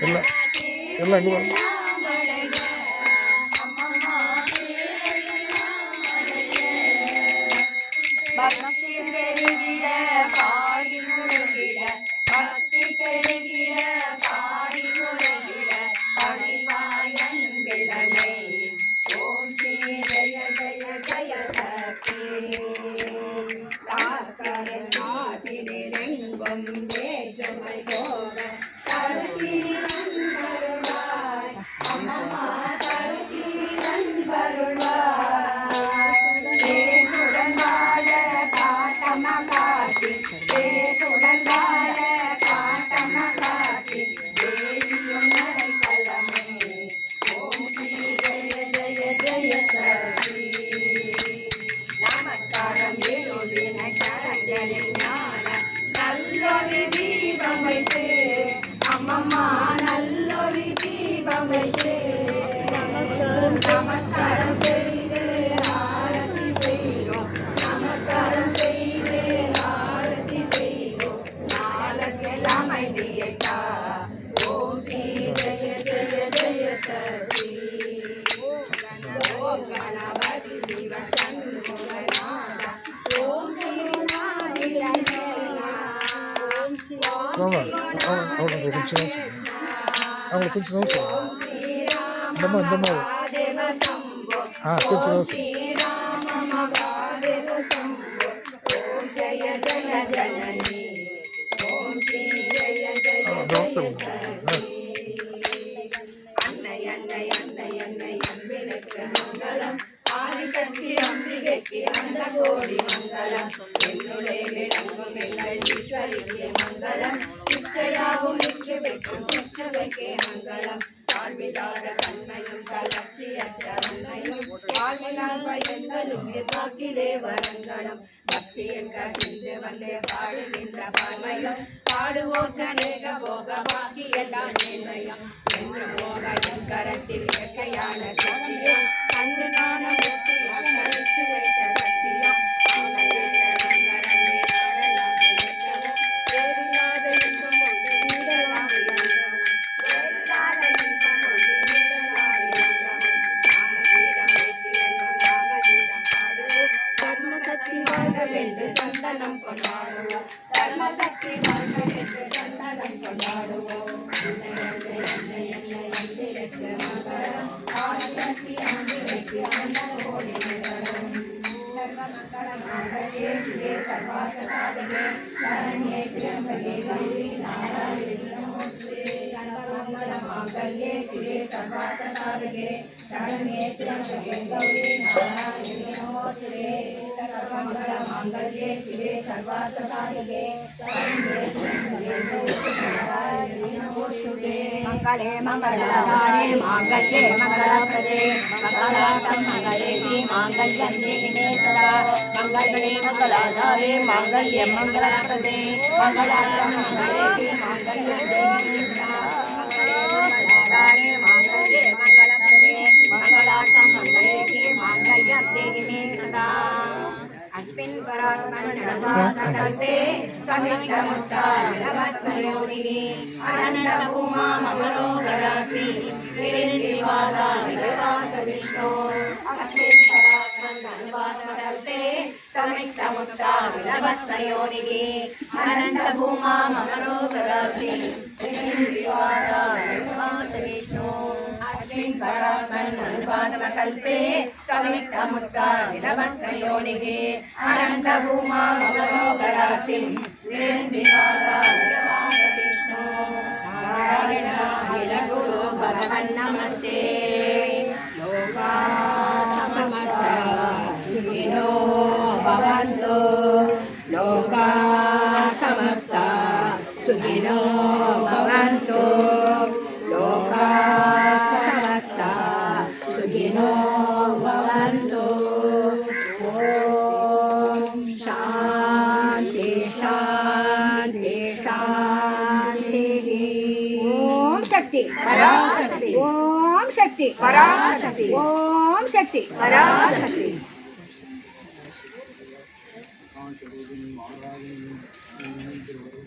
எல்லாம் எல்லாம் இங்கே வாங்க பக்தி பெருகிட பாடி முருகிட. vai. சம்போ ஓம் ஜெய ஜெய ஜனனி ஓம் ஸ்ரீ ஜெய ஜெய ஆ ஜெய தோசை சக்தி அன்னை அன்னை அன்னை அன்னை அன்பினுக்கு மங்களம் ஆதிசக்தி அம்பிகைக்கு அந்த கோடி மங்களம் என்னுடைய விளங்கும் எங்கள் மங்களம் இச்சையாகும் நிற்று வைக்கும் சிற்றுவைக்கே மங்களம் வாழ்விலாத தன்மையும் தளர்ச்சியற்ற அன்மையும் வாழ்வினால் பயன்களுக்கு போக்கிலே வரங்களும் பக்தி என்க சிந்து பாடுகின்ற பாடுவோர்க்கு அநேக என்று போக என் கரத்தில் இயற்கையான சக்தியும் கண்டு ஞான முக்தியும் வைத்த சர்வாச சாதகே சரண்யே திரியம்பகே கௌரி நாராயணி நமோஸ்தே शरणमङ्गल माङ्गल्ये शिवे सर्वार्थसाधके शरण्ये त्र्यम्बके गौरी नारायणे नमोस्तुते सर्वमङ्गल माङ्गल्ये शिवे सर्वार्थसाधके शरण्ये त्र्यम्बके गौरी नारायणे नमोस्तुते मङ्गले परात्मन्नडवाकल्पे त्वमित्रमुत्तारवत्मयोनिगे अनन्तभूमा ममरोगरासि गिरिर्निवादानिवास विष्णो अस्मिन् परात्मन्नडवाकल्पे त्वमित्रमुत्तारवत्मयोनिगे अनन्तभूमा ममरोगरासि गिरिर्निवादानिवास ಕಲ್ಪೆ ಕವಿತ್ತಮುತ್ತ ದಿನಭಟ್ಟಯೋನಿಗೆ ಅನಂತ ಭೂಮಾ ಮನೋಗರಾಸಿ ವಿಷ್ಣು ನಾರಾಯಣ ಹಿಲ ಗುರು ಭಗವನ್ ನಮಸ್ತೆ ಲೋಕಾ ಸಮಸ್ತ ಸುಖಿನೋ ಭವಂತು ಲೋಕಾ ಸಮಸ್ತ ಸುಖಿನೋ சக்தி. பராசக்தி. ஓம் சக்தி. பராசக்தி. ஓம் சக்தி. பராசக்தி. Thank you.